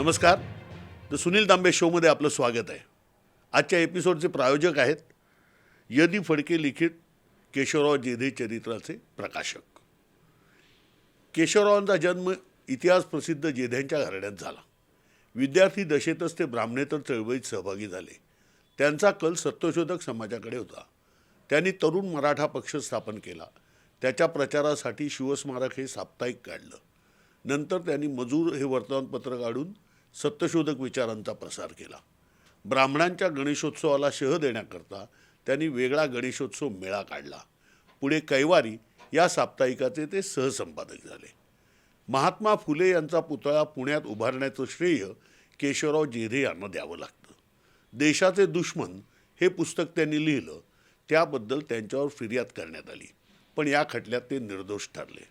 नमस्कार. द सुनील तांबे शोमध्ये आपलं स्वागत आहे. आजच्या एपिसोडचे प्रायोजक आहेत यदी फडके लिखित केशवराव जेधे चरित्राचे प्रकाशक. केशवरावांचा जन्म इतिहास प्रसिद्ध जेध्यांच्या घराण्यात झाला. विद्यार्थी दशेतच ते ब्राह्मणेतर चळवळीत सहभागी झाले. त्यांचा कल सत्यशोधक समाजाकडे होता. त्यांनी तरुण मराठा पक्ष स्थापन केला. त्याच्या प्रचारासाठी शिवस्मारक हे साप्ताहिक काढलं. नंतर त्यांनी मजूर हे वर्तमानपत्र काढून सत्यशोधक विचारांचा प्रसार केला. ब्राह्मणांच्या गणेशोत्सवाला शह देण्याकरता त्यांनी वेगळा गणेशोत्सव मेळा काढला. पुढे कैवारी या साप्ताहिकाचे ते सहसंपादक झाले. महात्मा फुले यांचा पुतळा पुण्यात उभारण्याचं श्रेय केशवराव जेधे यांना द्यावं लागतं. देशाचे दुश्मन हे पुस्तक त्यांनी लिहिलं त्याबद्दल त्यांच्यावर फिर्याद करण्यात आली. पण या खटल्यात ते निर्दोष ठरले.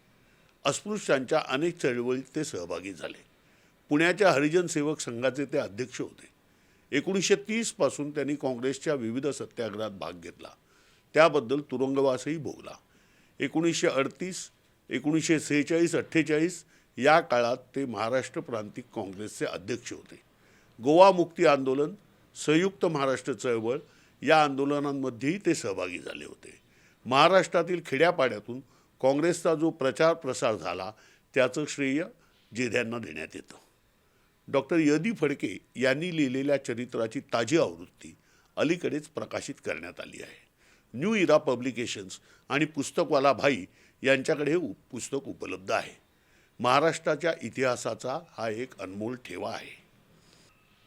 अस्पृश्यांच्या अनेक चळवळीत ते सहभागी झाले. पुण्याच्या हरिजन सेवक संघाचे ते अध्यक्ष होते. एकोणीसशे तीसपासून त्यांनी काँग्रेसच्या विविध सत्याग्रहात भाग घेतला. त्याबद्दल तुरुंगवासही भोगला. एकोणीसशे अडतीस एकोणीसशे सेहेचाळीस अठ्ठेचाळीस या काळात ते महाराष्ट्र प्रांतिक काँग्रेसचे अध्यक्ष होते. गोवा मुक्ती आंदोलन संयुक्त महाराष्ट्र चळवळ या आंदोलनांमध्येही ते सहभागी झाले होते. महाराष्ट्रातील खेड्यापाड्यातून काँग्रेसचा जो प्रचार प्रसार झाला त्याचं श्रेय जेध्यांना देण्यात येतं. डॉक्टर यदी फडके यांनी लिहिलेल्या चरित्राची ताजी आवृत्ती अलीकडेच प्रकाशित करण्यात आली आहे. न्यू इरा पब्लिकेशन्स आणि पुस्तकवाला भाई यांच्याकडे हे पुस्तक उपलब्ध आहे. महाराष्ट्राच्या इतिहासाचा हा एक अनमोल ठेवा आहे.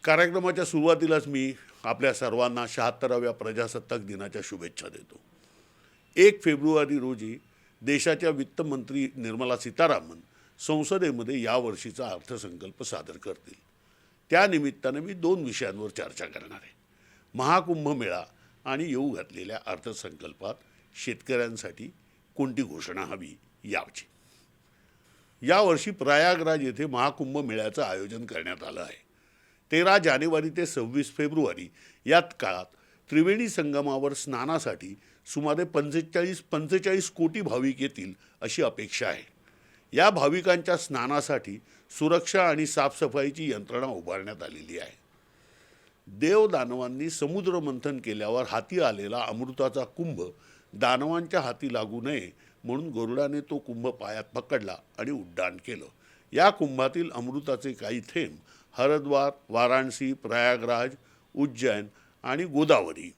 कार्यक्रमाच्या सुरुवातीलाच मी आपल्या सर्वांना शहात्तराव्या प्रजासत्ताक दिनाच्या शुभेच्छा देतो. एक फेब्रुवारी रोजी देशाच्या वित्तमंत्री निर्मला सीतारामन संसदेमध्ये यावर्षीचा अर्थसंकल्प सादर करतील. त्यानिमित्तानं मी दोन विषयांवर चर्चा करणार आहे. महाकुंभमेळा आणि येऊ घातलेल्या अर्थसंकल्पात शेतकऱ्यांसाठी कोणती घोषणा हवी याची. यावर्षी प्रयागराज येथे महाकुंभ मेळ्याचं आयोजन करण्यात आलं आहे. तेरा जानेवारी ते सव्वीस फेब्रुवारी यात काळात त्रिवेणी संगमावर स्नानासाठी सुमारे पंचेचाळीस पंचेचाळीस कोटी भाविक येतील अशी अपेक्षा आहे. या भाविकांच्या स्नानासाठी सुरक्षा आणि साफसफाईची यंत्रणा उभारण्यात आलेली आहे. देव दानवांनी समुद्र मंथन केल्यावर हाती आलेला अमृताचा कुंभ दानवांच्या हाती लागू नये म्हणून गरुडाने तो कुंभ पायात पकडला आणि उड्डाण केलं. या कुंभातील अमृताचे काही थेंब हरद्वार वाराणसी प्रयागराज उज्जैन आणि गोदावरी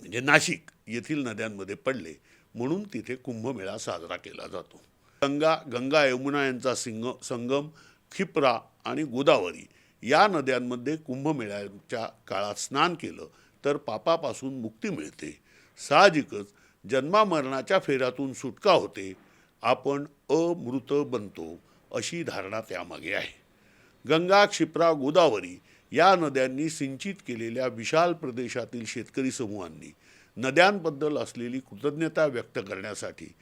म्हणजे नाशिक येथील नद्यांमध्ये पडले म्हणून तिथे कुंभमेळा साजरा केला जातो. गंगा गंगा यमुना यांचा सिंग संगम खिप्रा आणि गोदावरी या नद्यांमध्ये कुंभमेळ्याच्या काळात स्नान केलं तर पापापासून मुक्ती मिळते. साहजिकच जन्मामरणाच्या फेऱ्यातून सुटका होते. आपण अमृत बनतो अशी धारणा त्यामागे आहे. गंगा क्षिप्रा गोदावरी या नद्यांनी सिंचित केलेल्या विशाल प्रदेशातील शेतकरी समूहांनी नद्यांबद्दल असलेली कृतज्ञता व्यक्त करण्यासाठी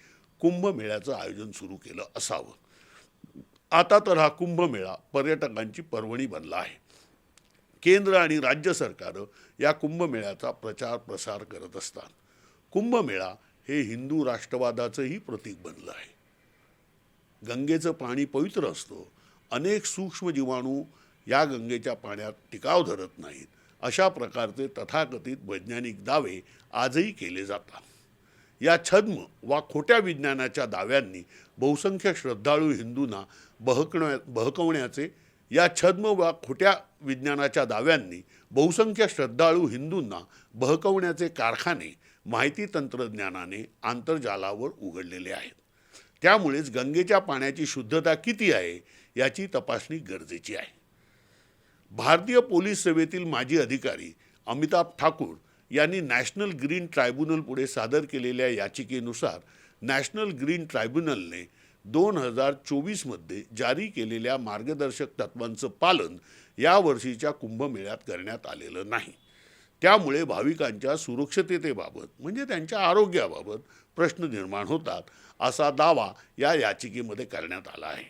कुंभमेळ्याचं आयोजन सुरू केलं असावं. आता तर हा कुंभमेळा पर्यटकांची पर्वणी बनला आहे. केंद्र आणि राज्य सरकारं या कुंभमेळ्याचा प्रचार प्रसार करत असतात. कुंभमेळा हे हिंदू राष्ट्रवादाचंही प्रतीक बनलं आहे. गंगेचं पाणी पवित्र असतं. अनेक सूक्ष्म जीवाणू या गंगेच्या पाण्यात टिकाव धरत नाहीत. अशा प्रकारचे तथाकथित वैज्ञानिक दावे आजही केले जातात. या छद्म वा खोट्या विज्ञानाच्या दाव्यांनी बहुसंख्य श्रद्धाळू हिंदूंना बहकण्या बहकवण्याचे या छद्म वा खोट्या विज्ञानाच्या दाव्यांनी बहुसंख्य श्रद्धाळू हिंदूंना बहकवण्याचे कारखाने माहिती तंत्रज्ञानाने आंतरजालावर उघडलेले आहेत. त्यामुळेच गंगेच्या पाण्याची शुद्धता किती आहे याची तपासणी गरजेची आहे. भारतीय पोलीस सेवेतील माजी अधिकारी अमिताभ ठाकूर यांनी नॅशनल ग्रीन ट्रायब्युनल पुढे सादर केलेल्या याचिकेनुसार नॅशनल ग्रीन ट्रायब्युनलने दोन हजार चोवीसमध्ये जारी केलेल्या मार्गदर्शक तत्वांचं पालन या वर्षीच्या कुंभमेळ्यात करण्यात आलेलं नाही. त्यामुळे भाविकांच्या सुरक्षिततेबाबत म्हणजे त्यांच्या आरोग्याबाबत प्रश्न निर्माण होतात असा दावा या याचिकेमध्ये करण्यात आला आहे.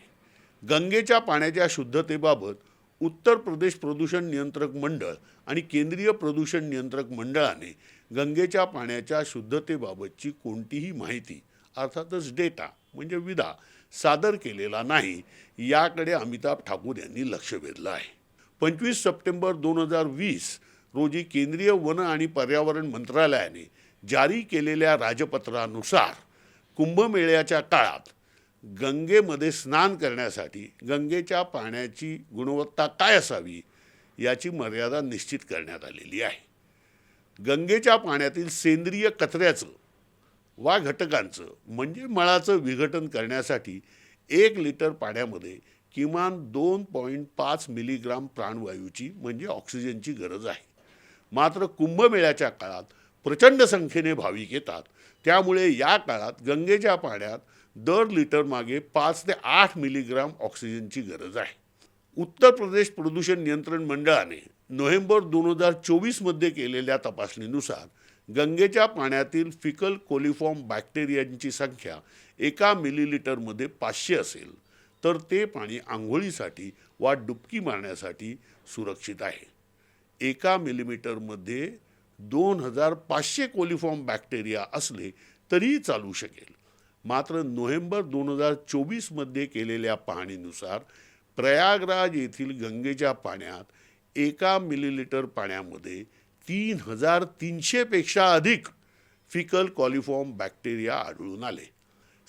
गंगेच्या पाण्याच्या शुद्धतेबाबत उत्तर प्रदेश प्रदूषण नियंत्रक मंडळ आणि केंद्रीय प्रदूषण नियंत्रक मंडळाने गंगेच्या पाण्याच्या शुद्धतेबाबतची कोणतीही माहिती अर्थातच डेटा म्हणजे विधा सादर केलेला नाही याकडे अमिताभ ठाकूर यांनी लक्ष वेधलं आहे. पंचवीस सप्टेंबर दोन हजार वीस रोजी केंद्रीय वन आणि पर्यावरण मंत्रालयाने जारी केलेल्या राजपत्रानुसार कुंभमेळ्याच्या काळात गंगेमध्ये स्नान करण्यासाठी गंगेच्या पाण्याची गुणवत्ता काय असावी याची मर्यादा निश्चित करण्यात आलेली आहे. गंगेच्या पाण्यातील सेंद्रिय कचऱ्याचं वा घटकांचं म्हणजे मळाचं विघटन करण्यासाठी एक लिटर पाण्यामध्ये किमान दोन पॉईंट पाच मिलीग्राम प्राणवायूची म्हणजे ऑक्सिजनची गरज आहे. मात्र कुंभमेळ्याच्या काळात प्रचंड संख्येने भाविक येतात. त्यामुळे या काळात गंगेच्या पाण्यात दर लिटर मागे पाच ते आठ मिलीग्राम ऑक्सिजनची गरज आहे. उत्तर प्रदेश प्रदूषण नियंत्रण मंडळाने नोव्हेंबर दोन हजार चोवीसमध्ये केलेल्या तपासणीनुसार गंगेच्या पाण्यातील फिकल कोलिफॉर्म बॅक्टेरियांची संख्या एका मिलीलिटरमध्ये पाचशे असेल तर ते पाणी आंघोळीसाठी वा डुबकी मारण्यासाठी सुरक्षित आहे. एका मिलीमीटरमध्ये दोन हजार पाचशे कोलिफॉर्म बॅक्टेरिया असले तरीही चालू शकेल. मात्र नोव्हेंबर दोन हजार चोवीसमध्ये केलेल्या पाहणीनुसार प्रयागराज येथील गंगेच्या पाण्यात एका मिलीलिटर पाण्यामध्ये तीन हजार तीनशेपेक्षा अधिक फिकल कॉलिफॉर्म बॅक्टेरिया आढळून आले.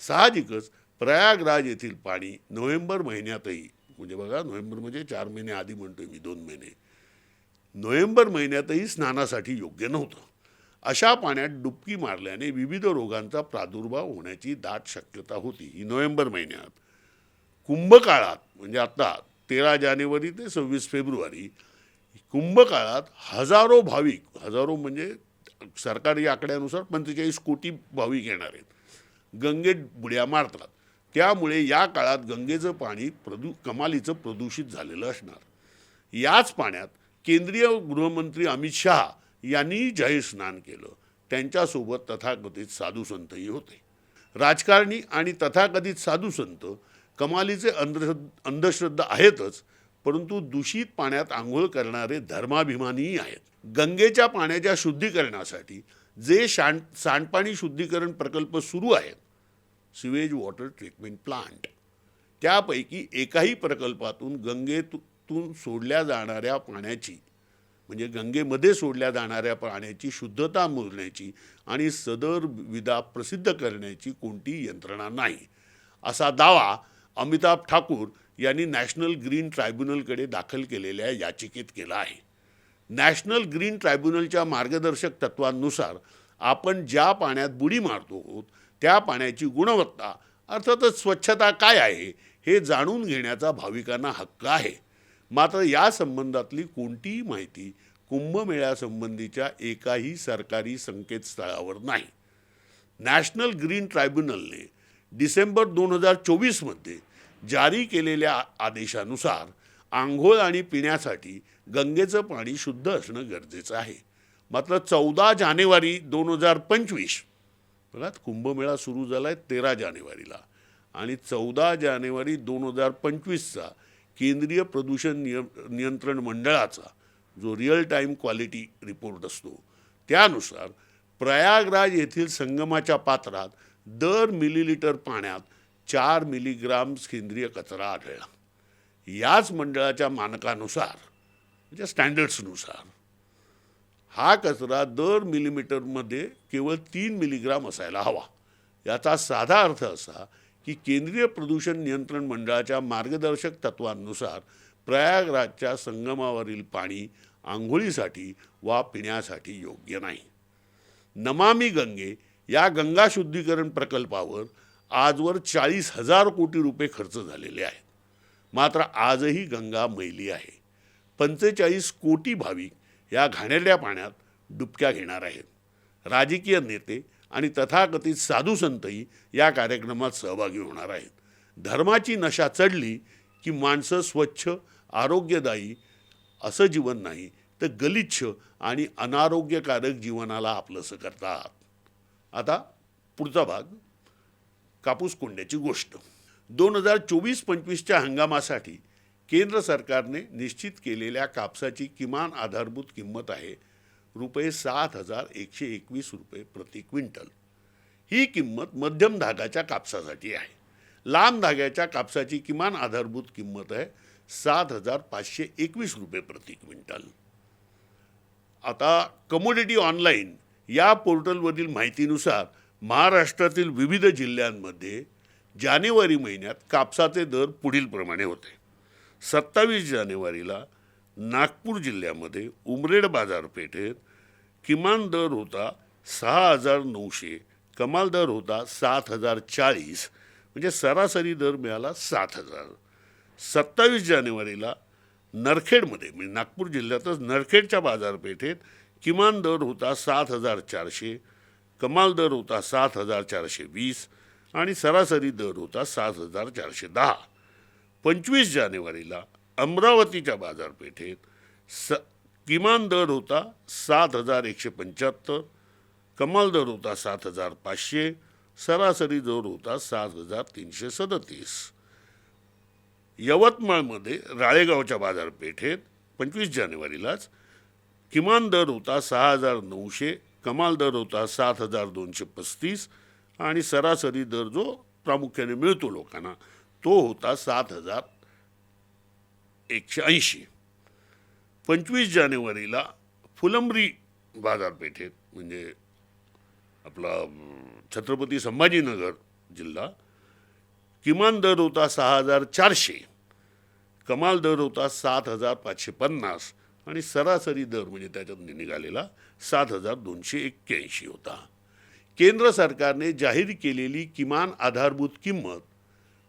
साहजिकच प्रयागराज येथील पाणी नोव्हेंबर महिन्यातही म्हणजे बघा नोव्हेंबर म्हणजे चार महिने आधी म्हणतोय मी दोन महिने नोव्हेंबर महिन्यातही स्नानासाठी योग्य नव्हतं. अशा पाण्यात डुबकी मारल्याने विविध रोगांचा प्रादुर्भाव होण्याची दाट शक्यता होती. ही नोव्हेंबर महिन्यात. कुंभकाळात म्हणजे आता तेरा जानेवारी ते सव्वीस फेब्रुवारी कुंभकाळात हजारो भाविक हजारो म्हणजे सरकारी आकड्यानुसार पंचेचाळीस कोटी भाविक येणार आहेत. गंगेत बुड्या मारतात. त्यामुळे या काळात गंगेचं पाणी प्रदू कमालीचं प्रदूषित झालेलं असणार. याच पाण्यात केंद्रीय गृहमंत्री अमित शहा यांनी जाहीर स्नान केलं. त्यांच्यासोबत तथाकथित साधू संतही होते. राजकारणी आणि तथाकथित साधू संत कमालीचे अंधश्रद्ध अंधश्रद्धा आहेतच परंतु दूषित पाण्यात आंघोळ करणारे धर्माभिमानीही आहेत. गंगेच्या पाण्याच्या शुद्धीकरणासाठी जे शाण सांडपाणी शुद्धीकरण प्रकल्प सुरू आहेत सिवेज वॉटर ट्रीटमेंट प्लांट त्यापैकी एकाही प्रकल्पातून गंगेतून सोडल्या जाणाऱ्या पाण्याची म्हणजे गंगेमध्ये सोडल्या जाणाऱ्या पाण्याची शुद्धता मोजण्याची आणि सदर विधा प्रसिद्ध करण्याची कोणतीही यंत्रणा नाही. असा दावा अमिताभ ठाकूर यांनी नॅशनल ग्रीन ट्रायब्युनलकडे दाखल केलेल्या याचिकेत केला आहे. नॅशनल ग्रीन ट्रायब्युनलच्या मार्गदर्शक तत्वांनुसार आपण ज्या पाण्यात बुडी मारतो आहोत त्या पाण्याची गुणवत्ता अर्थातच स्वच्छता काय आहे हे जाणून घेण्याचा भाविकांना हक्क आहे. मात्र या संबंधातली कोणतीही माहिती कुंभमेळ्यासंबंधीच्या एकाही सरकारी संकेतस्थळावर नाही. नॅशनल ग्रीन ट्रायब्युनलने डिसेंबर दोन हजार चोवीसमध्ये जारी केलेल्या आदेशानुसार आंघोळ आणि पिण्यासाठी गंगेचं पाणी शुद्ध असणं गरजेचं आहे. मात्र चौदा जानेवारी दोन हजार पंचवीस बघा कुंभमेळा सुरू झाला आहे तेरा जानेवारीला आणि चौदा जानेवारी दोन हजार पंचवीसचा केंद्रीय प्रदूषण नियम नियंत्रण मंडळाचा जो रिअल टाईम क्वालिटी रिपोर्ट असतो त्यानुसार प्रयागराज येथील संगमाच्या पात्रात दर मिलीलिटर पाण्यात चार मिलीग्राम सेंद्रिय कचरा आढळला. याच मंडळाच्या मानकानुसार म्हणजे स्टँडर्ड्सनुसार हा कचरा दर मिलीमीटरमध्ये केवळ तीन मिलीग्राम असायला हवा. याचा साधा अर्थ असा की केंद्रीय प्रदूषण नियंत्रण मंडळाच्या मार्गदर्शक तत्वांनुसार प्रयागराजच्या संगमावरील पाणी आंघोळीसाठी वा पिण्यासाठी योग्य नाही. नमामी गंगे या गंगा शुद्धीकरण प्रकल्पावर आजवर चाळीस हजार कोटी रुपये खर्च झालेले आहेत. मात्र आजही गंगा मैली आहे. पंचेचाळीस कोटी भाविक या घाणेरड्या पाण्यात डुबक्या घेणार आहेत. राजकीय नेते आणि तथाकथित साधू संतही या कार्यक्रमात सहभागी होणार आहेत. धर्माची नशा चढली की माणसं स्वच्छ आरोग्यदायी असं जीवन नाही तर गलिच्छ आणि अनारोग्यकारक जीवनाला आपलंसं करतात. आता पुढचा भाग कापूस कोंड्याची गोष्ट. दोन हजार चोवीस पंचवीसच्या हंगामासाठी केंद्र सरकारने निश्चित केलेल्या कापसाची किमान आधारभूत किंमत आहे रुपये सात हजार एकशे एकवीस रुपये प्रति क्विंटल. ही किंमत मध्यम धागाच्या कापसासाठी आहे. लांब धाग्याच्या कापसाची किमान आधारभूत किंमत आहे सात हजार पाचशे एकवीस रुपये प्रति क्विंटल. आता कमोडिटी ऑनलाईन या पोर्टलवरील माहितीनुसार महाराष्ट्रातील विविध जिल्ह्यांमध्ये जानेवारी महिन्यात कापसाचे दर पुढीलप्रमाणे होते. सत्तावीस जानेवारीला नागपूर जिल्ह्यामध्ये उमरेड बाजारपेठेत किमान दर होता सहा हजार नऊशे कमाल दर होता सात हजार चाळीस म्हणजे सरासरी दर मिळाला सात हजार. सत्तावीस जानेवारीला नरखेडमध्ये म्हणजे नागपूर जिल्ह्यातच नरखेडच्या बाजारपेठेत किमान दर होता सात हजार चारशे कमाल दर होता सात हजार चारशे वीस आणि सरासरी दर होता सात हजार चारशे दहा. पंचवीस जानेवारीला अमरावतीच्या बाजारपेठेत स किमान दर होता सात हजार एकशे पंच्याहत्तर कमाल दर होता सात हजार पाचशे सरासरी दर होता सात हजार तीनशे सदतीस. यवतमाळमध्ये राळेगावच्या बाजारपेठेत पंचवीस जानेवारीलाच किमान दर होता सहा हजार नऊशे कमाल दर होता सात हजार दोनशे पस्तीस आणि सरासरी दर जो प्रामुख्याने मिळतो लोकांना तो होता सात हजार एकशे ऐंशी. पंचवीस जानेवारीला फुलंब्री बाजारपेठेत म्हणजे आपला छत्रपती संभाजीनगर जिल्हा किमान दर होता सहा हजार चारशे कमाल दर होता सात हजार पाचशे पन्नास आणि सरासरी दर म्हणजे त्याच्यात निघालेला सात हजार दोनशे एक्क्याऐंशी होता. केंद्र सरकारने जाहीर केलेली किमान आधारभूत किंमत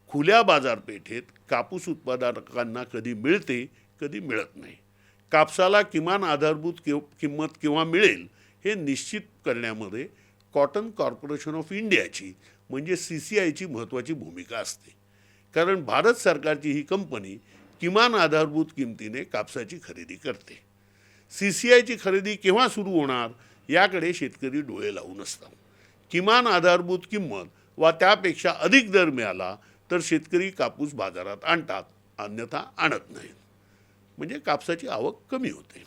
खुल्या बाजारपेठेत कापूस उत्पादकांना कधी मिळते कधी मिळत नाही. कापसाला किमान आधारभूत कि किंमत किंवा मिळेल हे निश्चित करण्यामध्ये कॉटन कॉर्पोरेशन ऑफ इंडियाची म्हणजे सी सी आयची महत्त्वाची भूमिका असते. कारण भारत सरकारची ही कंपनी किमान आधारभूत किमतीने कापसाची खरेदी करते. सी सी आयची खरेदी केव्हा सुरू होणार याकडे शेतकरी डोळे लावून असतात. किमान आधारभूत किंमत वा त्यापेक्षा अधिक दर मिळाला तर शेतकरी कापूस बाजारात आणतात अन्यथा आणत नाहीत. म्हणजे कापसाची आवक कमी होते.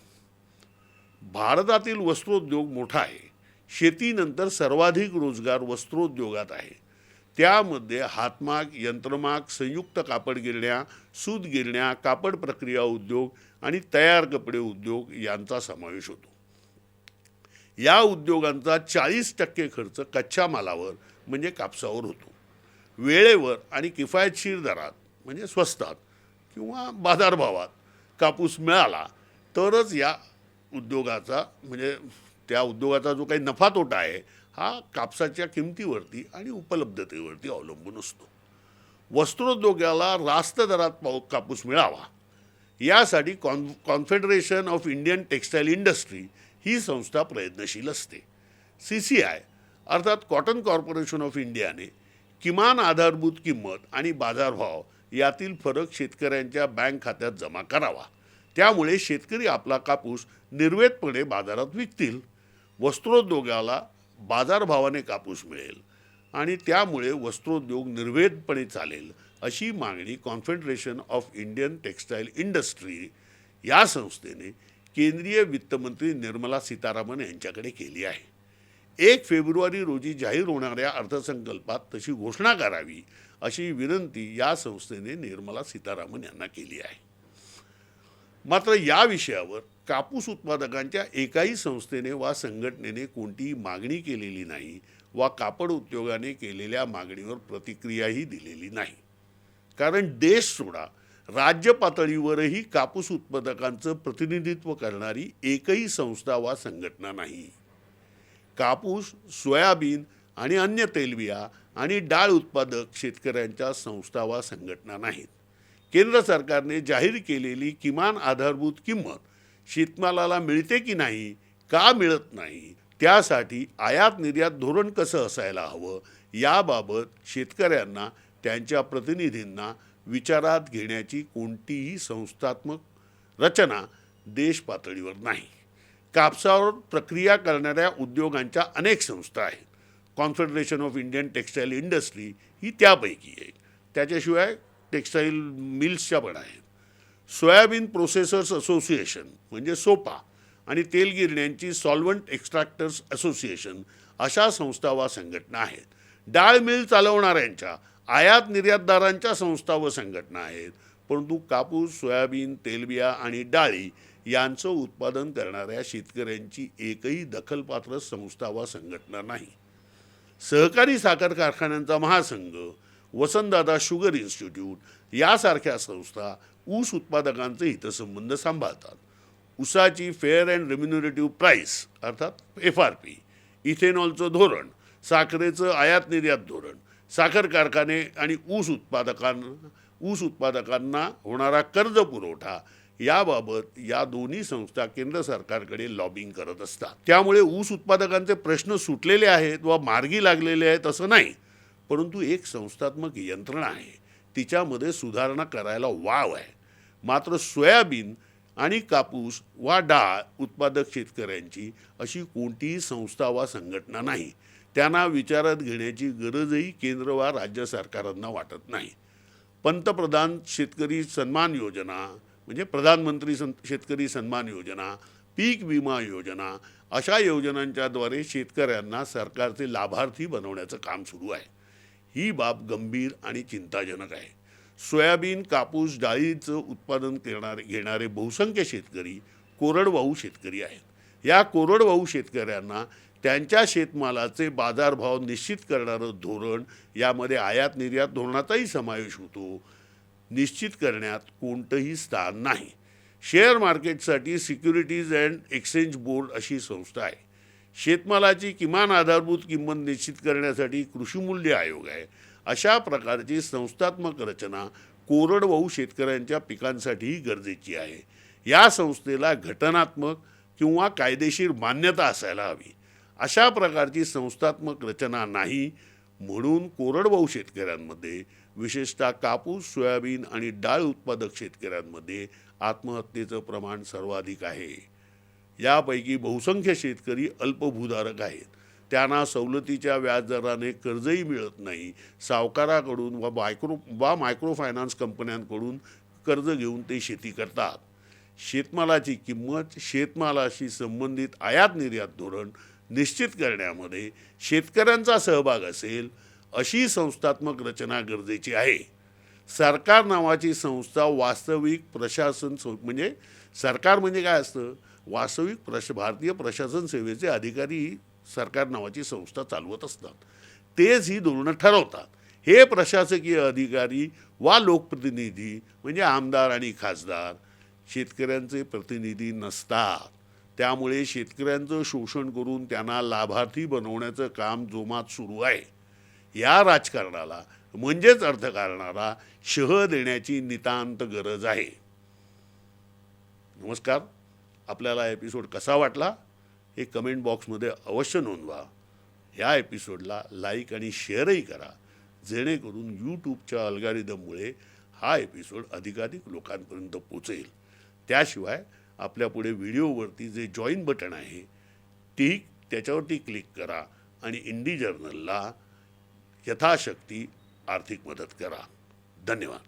भारतातील वस्त्रोद्योग मोठा आहे. शेतीनंतर सर्वाधिक रोजगार वस्त्रोद्योगात आहे. त्यामध्ये हातमाग यंत्रमाग संयुक्त कापड गिरण्या सूत गिरण्या कापड प्रक्रिया उद्योग आणि तयार कपडे उद्योग यांचा समावेश होतो. या उद्योगांचा चाळीस टक्के खर्च कच्च्या मालावर म्हणजे कापसावर होतो. वेळेवर आणि किफायतशीर दरात म्हणजे स्वस्तात किंवा बाजारभावात कापूस मिळाला तरच या उद्योगाचा म्हणजे त्या उद्योगाचा जो काही नफा तोटा आहे हा कापसाच्या किमतीवरती आणि उपलब्धतेवरती अवलंबून असतो. वस्त्रोद्योगाला रास्त दरात पाऊ कापूस मिळावा यासाठी con confederation of Indian textile industry ही संस्था प्रयत्नशील असते. सी सी आय अर्थात कॉटन कॉर्पोरेशन ऑफ इंडियाने किमान आधारभूत किंमत आणि बाजारभाव यातील फरक शेतकऱ्यांच्या बँक खात्यात जमा करावा. त्यामुळे शेतकरी आपला कापूस निर्वेदपणे बाजारात विकतील. वस्त्रोद्योगाला बाजारभावाने कापूस मिळेल आणि त्यामुळे वस्त्रोद्योग निर्वेदपणे चालेल अशी मागणी confederation of Indian textile industry या संस्थेने केंद्रीय वित्तमंत्री निर्मला सीतारामन यांच्याकडे केली आहे. एक फेब्रुवारी रोजी जाहीर होणाऱ्या अर्थसंकल्पात तशी घोषणा करावी अशी विनंती या संस्थेने निर्मला सीतारामन यांना केली आहे. मात्र या विषयावर कापूस उत्पादकांच्या एकाही संस्थेने वा संघटनेने कोणतीही मागणी केलेली नाही वा कापड उद्योगाने केलेल्या मागणीवर प्रतिक्रियाही दिलेली नाही. कारण देश सोडा राज्य पातळीवरही कापूस उत्पादकांचं प्रतिनिधित्व करणारी एकही संस्था वा संघटना नाही. कापूस सोयाबीन आणि अन्य तेलबिया आणि डाळ उत्पादक शेतकऱ्यांच्या संस्था वा संघटना नाहीत. केंद्र सरकारने जाहीर केलेली किमान आधारभूत किंमत शेतमालाला मिळते की नाही का मिळत नाही त्यासाठी आयात निर्यात धोरण कसं असायला हवं याबाबत शेतकऱ्यांना त्यांच्या प्रतिनिधींना विचारात घेण्याची कोणतीही संस्थात्मक रचना देश पातळीवर नाही. कापसावर प्रक्रिया करणाऱ्या उद्योगांच्या अनेक संस्था आहेत. Confederation of Indian textile industry ही त्यापैकी एक. त्याच्याशिवाय टेक्स्टाईल मिल्सच्या पण आहेत. सोयाबीन प्रोसेसर्स असोसिएशन म्हणजे सोपा आणि तेलगिरण्यांची सॉल्वंट एक्स्ट्रॅक्टर्स असोसिएशन अशा संस्था वा संघटना आहेत. डाळ मिल चालवणाऱ्यांच्या आयात निर्यातदारांच्या संस्था व संघटना आहेत. परंतु कापूस सोयाबीन तेलबिया आणि डाळी यांचं उत्पादन करणाऱ्या शेतकऱ्यांची एकही दखलपात्र संस्था वा संघटना नाही. सहकारी साखर कारखान्यांचा महासंघ वसंतदादा शुगर इन्स्टिट्यूट यासारख्या संस्था ऊस उत्पादकांचे हितसंबंध सांभाळतात. ऊसाची फेअर अँड रेम्युनरेटिव्ह प्राईस अर्थात एफ आर पी इथेनॉलचं धोरण साखरेचं आयात निर्यात धोरण साखर कारखाने आणि ऊस उत्पादकांना ऊस उत्पादकांना होणारा कर्ज पुरवठा याबाबत या दोन्ही संस्था केंद्र सरकारकडे लॉबिंग करत असतात. त्यामुळे ऊस उत्पादकांचे प्रश्न सुटलेले आहेत वा मार्गी लागलेले आहेत असं नाही परंतु एक संस्थात्मक यंत्रणा आहे. तिच्यामध्ये सुधारणा करायला वाव आहे. मात्र सोयाबीन आणि कापूस वा डाळ उत्पादक शेतकऱ्यांची अशी कोणतीही संस्था वा संघटना नाही. त्यांना विचारात घेण्याची गरजही केंद्र वा राज्य सरकारांना वाटत नाही. पंतप्रधान शेतकरी सन्मान योजना म्हणजे प्रधानमंत्री सन शेतकरी सन्मान योजना पीक विमा योजना अशा योजनांच्याद्वारे शेतकऱ्यांना सरकारचे लाभार्थी बनवण्याचं काम सुरू आहे. ही बाब गंभीर आणि चिंताजनक आहे. सोयाबीन कापूस डाळीचं उत्पादन करणारे घेणारे बहुसंख्य शेतकरी कोरडवाहू शेतकरी आहेत. या कोरडवाहू शेतकऱ्यांना त्यांच्या शेतमालाचे बाजारभाव निश्चित करणारं धोरण यामध्ये आयात निर्यात धोरणाचाही समावेश होतो. निश्चित करण्यात कोणतंही स्थान नाही. शेअर मार्केटसाठी सिक्युरिटीज अँड एक्सचेंज बोर्ड अशी संस्था आहे. शेतमालाची किमान आधारभूत किंमत निश्चित करण्यासाठी कृषीमूल्य आयोग आहे. अशा प्रकारची संस्थात्मक रचना कोरडवाहू शेतकऱ्यांच्या पिकांसाठीही गरजेची आहे. या संस्थेला घटनात्मक किंवा कायदेशीर मान्यता असायला हवी. अशा प्रकारची संस्थात्मक रचना नाही म्हणून कोरडवाहू शेतकऱ्यांमध्ये विशेषतः कापूस सोयाबीन आणि डाळ उत्पादक शेतकऱ्यांमध्ये आत्महत्येचं प्रमाण सर्वाधिक आहे. यापैकी बहुसंख्य शेतकरी अल्पभूधारक आहेत. त्यांना सवलतीच्या व्याजदराने कर्जही मिळत नाही. सावकाराकडून वा मायक्रो वा मायक्रो फायनान्स कंपन्यांकडून कर्ज घेऊन ते शेती करतात. शेतमालाची किंमत शेतमालाशी संबंधित आयात निर्यात धोरण निश्चित करण्यामध्ये शेतकऱ्यांचा सहभाग असेल अशी संस्थात्मक रचना गरजेची आहे. सरकार नावाची संस्था वास्तविक प्रशासन सं म्हणजे सरकार म्हणजे काय असतं? वास्तविक प्रश भारतीय प्रशासन सेवेचे अधिकारी सरकार नावाची संस्था चालवत असतात. तेच ही धोरणं ठरवतात. हे प्रशासकीय अधिकारी वा लोकप्रतिनिधी म्हणजे आमदार आणि खासदार शेतकऱ्यांचे प्रतिनिधी नसतात. त्यामुळे शेतकऱ्यांचं शोषण करून त्यांना लाभार्थी बनवण्याचं काम जोमात सुरू आहे. या राजकारणाला म्हणजेच अर्थकारणाला शह देण्याची नितांत गरज आहे. नमस्कार. आपल्याला एपिसोड कसा वाटला? हे कमेंट बॉक्समध्ये अवश्य नोंदवा. ह्या एपिसोडला लाईक आणि शेअरही करा. जेणेकरून यूट्यूबच्या अल्गारिदममुळे हा एपिसोड अधिकाधिक लोकांपर्यंत पोचेल. त्याशिवाय आपल्यापुढे व्हिडिओवरती जे जॉईन बटन आहे ती त्याच्यावरती क्लिक करा आणि इंडी जर्नलला यथाशक्ती आर्थिक मदत करा. धन्यवाद.